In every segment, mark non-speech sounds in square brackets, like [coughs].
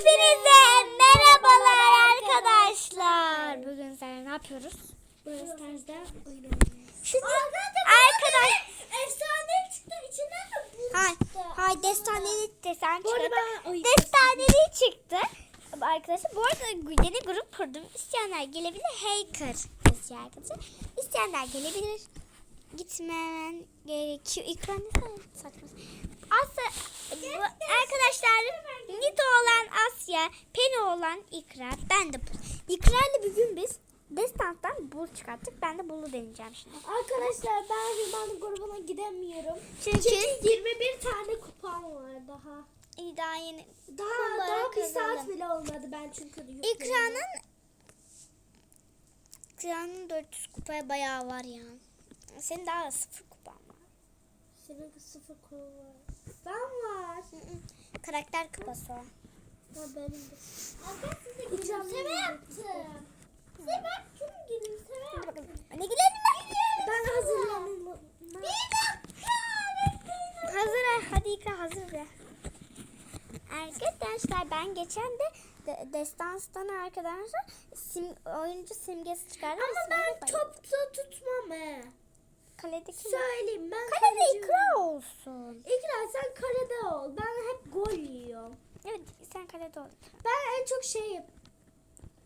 Hepinize merhabalar arkadaşlar. Bugün sen ne yapıyoruz? Burası tarzda oyun oynuyoruz. Şimdi arkadaş Efsane çıktı içinden de bu hay hay destaneli desen çıktı. Destaneli çıktı. Arkadaşlar bu arada yeni grup kurdum. İsteyenler gelebilir. Hacker yazıyor arkadaşlar. İsteyenler gelebilir. Gitmemen gerekiyor. İkram ne saçma. Asya, bu arkadaşlar Nito olan Asya, Penny olan İkra, ben de. İkra'yla bir gün biz Destan'dan bul çıkarttık. Ben de bulu deneyeceğim şimdi. Arkadaşlar ben Hüman'ın grubuna gidemiyorum. Çünkü Çünkü 21 tane kupam var daha. İyi, daha yeni Daha daha bir saat bile olmadı ben çünkü. İkra'nın İkra'nın 400 kupaya bayağı var ya. Senin daha sıfır. Senin sıfır kupa var. Ben var. Hı hı. Karakter kupası o. Ha benim de. Ben size gülümseme yaptım. Size ben tüm gülümseme yaptım. Ne gidelim ben? Ben hazırlanayım. Bir dakika. Hazır hadi İkra hazır de. Arkadaşlar ben geçen de, de Destans'tan arkadaşlar sim, oyuncu simgesi çıkardım. Ama ben topta tutmam he. Kaledeki mi? Söyleyeyim ben Kalede kaleciyim. İkra olsun. İkra sen kalede ol. Ben hep gol yiyorum. Evet sen kalede ol. Ben en çok şey yap.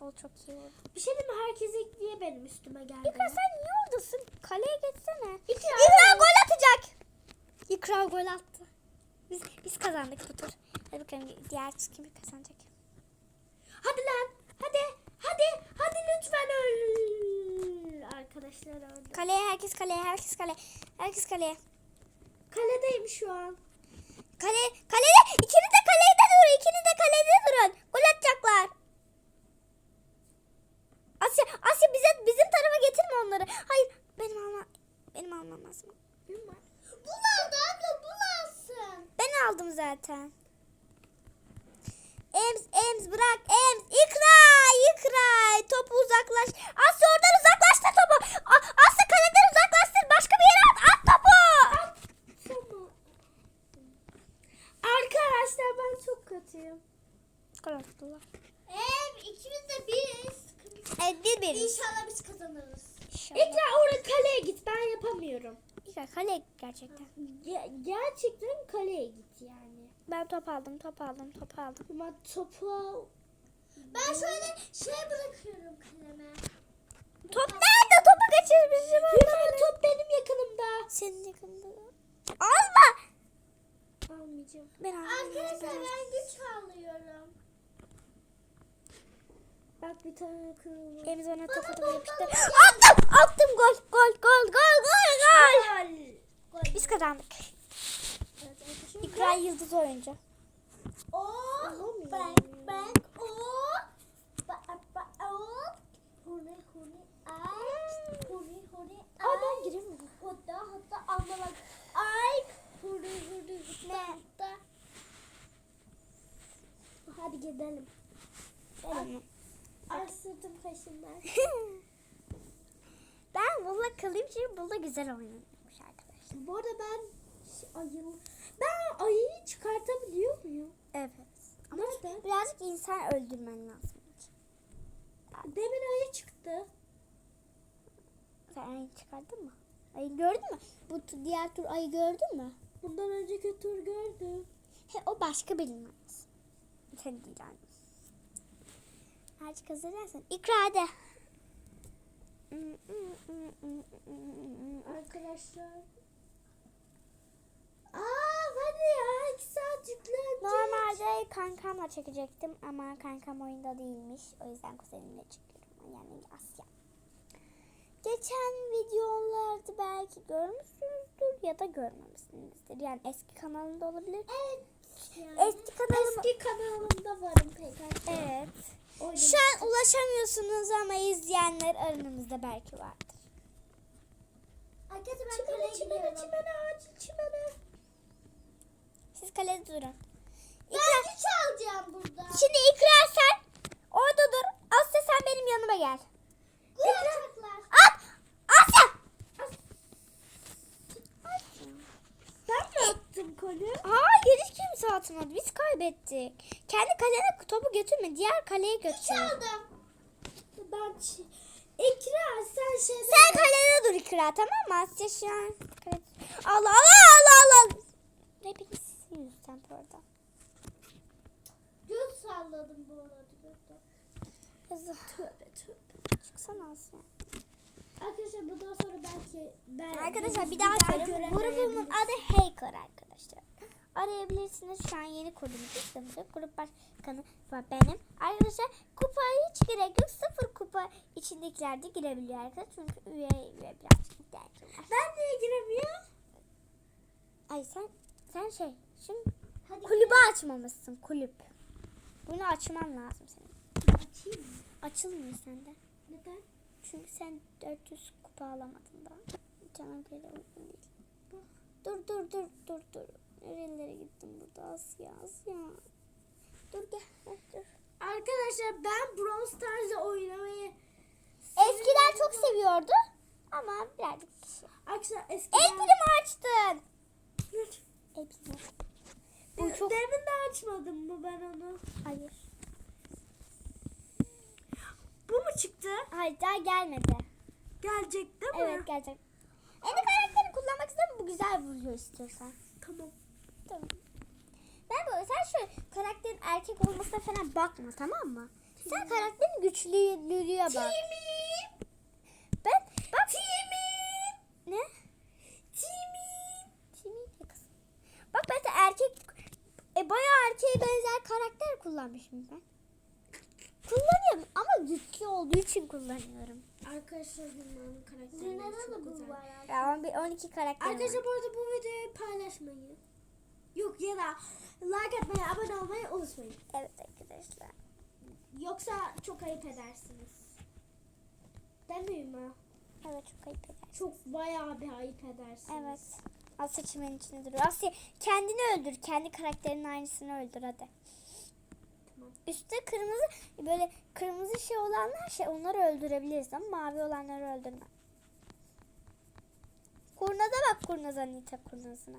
O çok iyi oldu. Bir şey diyeyim mi? Herkes ilk niye benim üstüme geldi? İkra sen niye oradasın? Kaleye geçsene. İkra. İkra gol atacak. İkra gol attı. Biz biz kazandık bu tur. Hadi bakalım diğer kim kazanacak. Hadi lan. Hadi. Hadi. Hadi lütfen öl. Arkadaşlar öldü. Kaleye herkes kaleye herkes kaleye. Herkes kaleye. Kaledeyim şu an. Kale, kalede ikiniz de kalede durun. İkiniz de kalede durun. Gol atacaklar. Asya, Asya bize bizim tarafa getirme onları. Hayır, benim almam benim almam lazım. Bulaldı abla bulasın. Ben aldım zaten. Ems, Ems bırak Ems. İkra, İkra. Topu uzaklaş. Asya oradan uzaklaştır topu. A- Asya kaleden uzaklaştır. Başka bir yere at. At topu. Tamam. Arkadaşlar ben çok kötüyüm. Ev ikimiz de biriz. Evet, bir bir. İnşallah biz kazanırız. İnşallah. İkra oraya kaleye git ben yapamıyorum. İkra kale gerçekten. Ge- gerçekten kaleye git yani. Ben top aldım, top aldım, top aldım. Ama topu... Ben şöyle şey bırakıyorum kaleme. Top nerede? Topu kaçırmışım. Yunan top benim yakınımda. Senin yakında. Alma. Almayacağım. Ben almayacağım. ben güç alıyorum. Bak bir tane yakınım var. Emz ona top atıp yapıştı. Attım. Attım gol. Gol. Gol. Gol. Gol. Gol. Biz kazandık. İkra yıldız oyuncu. O ben ben o ba ba o huni huni ay huni huni ay. Aa, ben giremiyorum. Hatta hatta anlamak ay huni huni hatta. Hadi gidelim. Benim. Ay sırtım kaşınlar. [laughs] ben Bull'la kalayım çünkü Bull'la güzel oynuyormuş arkadaşlar. Bu arada ben ayı ben ayıyı çıkartabiliyor muyum? Evet. Ama Nerede? birazcık insan öldürmen lazım. Demin ayı çıktı. Sen ayı çıkardın mı? Ayı gördün mü? Bu diğer tur ayı gördün mü? Bundan önceki tur gördüm. He, o başka birinin ayısı. Sen değil yani. Azıcık hazırlarsın. İkra hadi. Arkadaşlar. Aa hadi ya iki saat yüklenecek. Normalde kankamla çekecektim ama kankam oyunda değilmiş. O yüzden kuzenimle çekiyorum. Yani Asya. Geçen videolarda belki görmüşsünüzdür ya da görmemişsinizdir. Yani eski kanalında olabilir. Evet. Eski kanalım. Eski kanalımda varım pek. Evet. Oynamak Şu an ulaşamıyorsunuz ama izleyenler aranızda belki vardır. Arkadaşlar ben çimene, çimene, çimene, acil çimene. Siz kalede durun. Ben güç alacağım burada. Şimdi İkra sen orada dur. Asya sen benim yanıma gel. Gol atacaklar. At! Asya! Ben mi attım golü? Hayır hiç kimse atmadı. Biz kaybettik. kendi kalene topu götürme. Diğer kaleye götür. Çaldım. Ben ç- İkra sen şeyden... Sen kalede dur İkra tamam mı? Asya şu an. Allah Allah Allah Allah. Hepiniz sizin yüzden bu arada. Göz salladım bu arada. Yazık. Tövbe tövbe. Çıksana Asya. Arkadaşlar bundan sonra belki ben... Arkadaşlar bir daha söyleyeyim. Grubumun adı Hacker arkadaşlar. Arayabilirsiniz. Şu an yeni kurdum sistemde. Grup başkanı var benim. Arkadaşlar kupaya hiç gerek yok. Sıfır kupa içindekiler de girebiliyor arkadaşlar. Çünkü üye, üye birazcık ihtiyacım var. Ben niye giremiyorum? Ay sen sen şey şimdi Hadi kulübü açmamışsın kulüp. Bunu açman lazım senin. açayım mı? Açılmıyor sende. Neden? Çünkü sen 400 kupa alamadın daha. Canım göre uygun değil. Dur dur dur dur dur. Nerelere gittim burada Asya Asya. Dur gel dur. Arkadaşlar ben Brawl Stars'ı oynamayı... Eskiden çok seviyordu ama birazcık. Arkadaşlar eskiden... El primi açtın. El primi. Bu çok... Demin de açmadım mı ben onu? Hayır. Bu mu çıktı? Hayır daha gelmedi. Gelecek değil mi? Evet gelecek. Kendi karakteri kullanmak istiyorum. Bu güzel vuruyor istiyorsan. Tamam. Tamam. Ben böyle sen şu karakterin erkek olmasına falan bakma tamam mı? Sen karakterin güçlülüğe bak. Timim. Ben bak. Timim. Ne? Timim. Kimi ne kız? Bak ben de erkek e bayağı erkeğe benzer karakter kullanmışım ben. Kullanıyorum ama güçlü olduğu için kullanıyorum. Arkadaşlar bunların karakterleri çok güzel. Bir 12 karakter var. Arkadaşlar bu arada bu videoyu paylaşmayı. Yok ya da like atmayı, abone olmayı unutmayın. Evet arkadaşlar. Yoksa çok ayıp edersiniz. Değil mi? Evet çok ayıp eder. Çok bayağı bir ayıp edersiniz. Evet. Asya çimenin içinde duruyor. Asya kendini öldür. Kendi karakterinin aynısını öldür hadi. Tamam. Üstte kırmızı böyle kırmızı şey olanlar şey onları öldürebiliriz ama mavi olanları öldürme. Kurnaza bak kurnaz'a Nita kurnazına.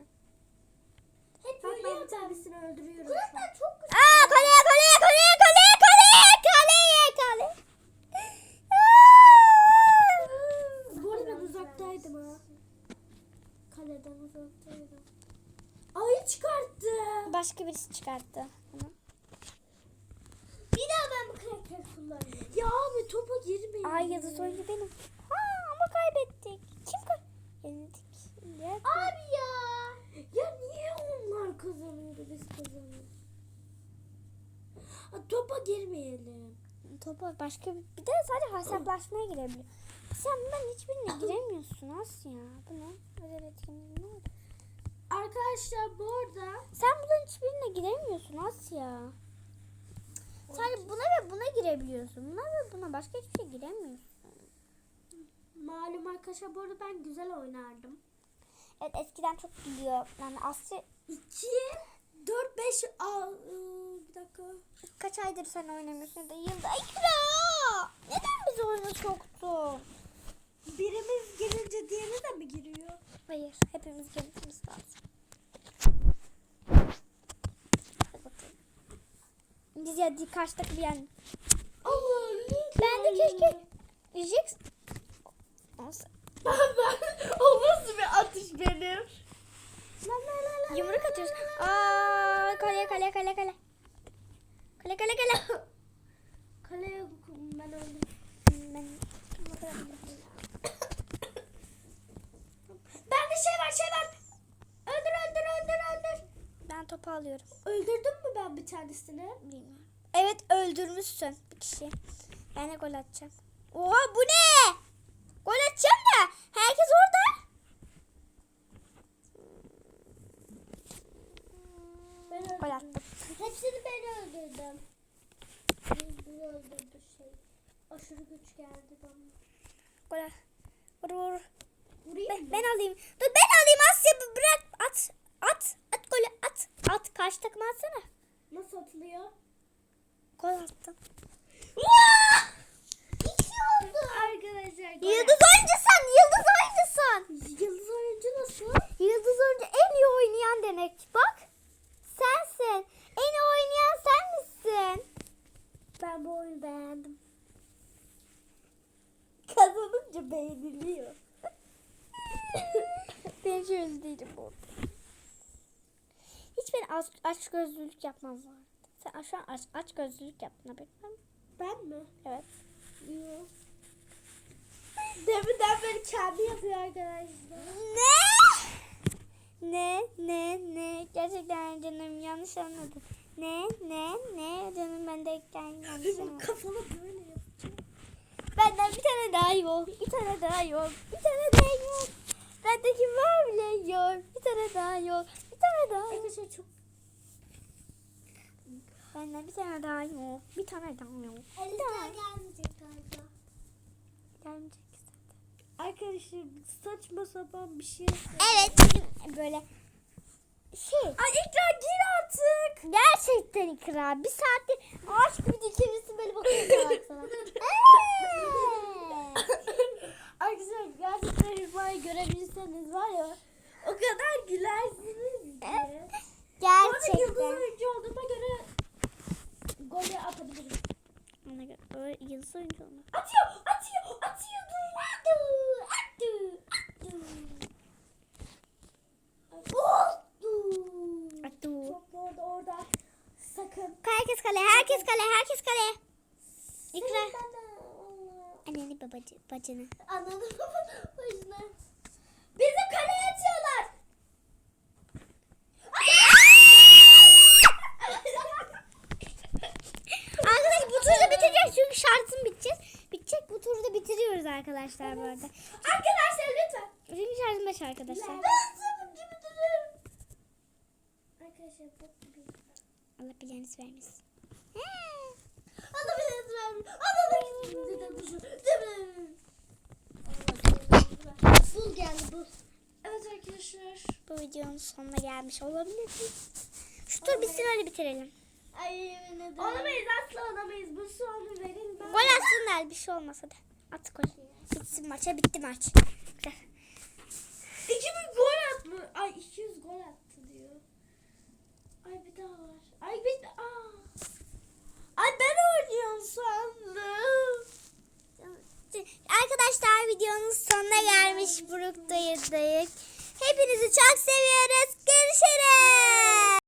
Hep böyle bir tanesini öldürüyorum. Kırıklar çok güzel. Aa kaleye kaleye kaleye kaleye kaleye kaleye kale. Bu arada ben uzaktaydım ha. Kaleden uzaktaydım. Ayı çıkarttı. Başka birisi çıkarttı. Bir daha ben bu karakteri kullanıyorum. Ya abi topa girmeyin. Ay yıldız oyuncu benim. Ha ama kaybettik. Kim kay? Yenildik. Ya. Abi ya. Ya niye onlar kazanıyor da biz kazanıyoruz? Ha, topa girmeyelim. Topa başka bir, bir de sadece hesaplaşmaya girebiliyor. Sen bunların hiçbirine [coughs] giremiyorsun Asya. Bu ne? Özel etkinliği ne oldu? Arkadaşlar bu arada Sen bunların hiçbirine giremiyorsun Asya. Sadece buna ve buna girebiliyorsun. Buna ve buna başka hiçbir şey giremiyorsun. malum arkadaşlar bu arada ben güzel oynardım. Evet eskiden çok biliyor. Yani Asya 2 4 5 bir dakika. kaç aydır sen oynamıyorsun da yılda. Ekra! Neden bizi oyuna soktun? Birimiz girince diğeri de mi giriyor? Hayır, hepimiz girmemiz lazım. Biz ya dakika bir yani. Allah Ben de keşke Jax Olsa. Ben [laughs] ben o nasıl bir atış benim? Yumruk atıyoruz. Aa, kale kale kale kale. Kale kale kale. [coughs] Kaleye ben öldüm. Ben [coughs] Bende şey var şey var. Öldür öldür öldür öldür. ben topu alıyorum. Öldürdüm mü ben bir tanesini? Bilmiyorum. Evet öldürmüşsün bir kişi. Ben de gol atacağım. Oha bu ne? Gol atacağım da herkes orada. Ben Gol attım. Hepsini ben öldürdüm. Bir, bir öldürdü şey. Aşırı güç geldi bana. Gol. Vur vur. Vurayım Ben, mı? ben alayım. Dur ben alayım Asya bırak. At. At. At golü at. At. Karşı takım atsana. Nasıl atılıyor? Gol attım. İki oldu. Arkadaşlar. Yıldız oyuncusun. Yıldız oyuncusun. Yıldız oyuncu nasıl? Yıldız oyuncu en iyi oynayan demek. Bak. Sensin. En iyi oynayan sen misin? Arkadaşlar beğeniliyor. Ben hiç öyle değilim bu. arada. Hiç ben aç, aç gözlülük yapmazlar. Sen şu an aç, aç gözlülük yaptın haberin var mı? Ben mi? Evet. Yok. Deminden beri kendi yapıyor arkadaşlar. Ne? Ne? Ne? Ne? Gerçekten canım yanlış anladım. Ne? Ne? Ne? Canım ben de [laughs] yanlış anladım. Kafana böyle yapacağım. Benden bir tane daha yok. Bir tane daha yok. Bir tane daha yok. Bendeki var bile yok. Bir tane daha yok. Bir tane daha yok. Arkadaşlar çok Benden bir tane daha yok. Bir tane daha yok. Bir tane gelmeyecek galiba. gelmeyecek. Arkadaşlar saçma sapan bir şey. Evet bizim böyle şey. Ay ikra gir artık. Gerçekten ikra. Bir saattir ağaç gibi dikilmişsin böyle bakıyorsun [laughs] baksana. [laughs] Arkadaşlar gerçekten Hümayı görebilseniz var ya o kadar gülersiniz ki. Gerçekten. Golü atabilirim. Ona göre yıldız oyuncu olmak. Atıyor, atıyor, atıyor. Attı, attı, attı. Attı. Attı. Top orada, orada. Sakın. Herkes kale, herkes kale, herkes kale. İkra. Anneni babacı, bacını. Anladım. [laughs] Başına. Bizi kaleye atıyorlar. Arkadaşlar bu turda bitireceğiz çünkü şartım bitecek. Bitecek bu turda bitiriyoruz arkadaşlar bu arada. Arkadaşlar lütfen. Çünkü şartım beş arkadaşlar. Ben. Arkadaşlar bok gibi. Allah belanızı vermesin. Allah vermiş. Allah Bul geldi bul. Evet arkadaşlar. Bu videonun sonuna gelmiş olabiliriz. Şu tur bitsin öyle bitirelim. Ay yemin ederim. Olamayız asla olamayız. Bu sonu verin. Gol atsınlar bir şey olmasa da. At gol. Bitsin maça bitti maç. Güzel. 2000 gol attı. Ay 200 gol attı diyor. Ay bir daha var. Ay bir Aa. Ay ben oynuyorum sandım. Arkadaşlar videonun sonuna gelmiş Brook'tayız. Hepinizi çok seviyoruz. Görüşürüz.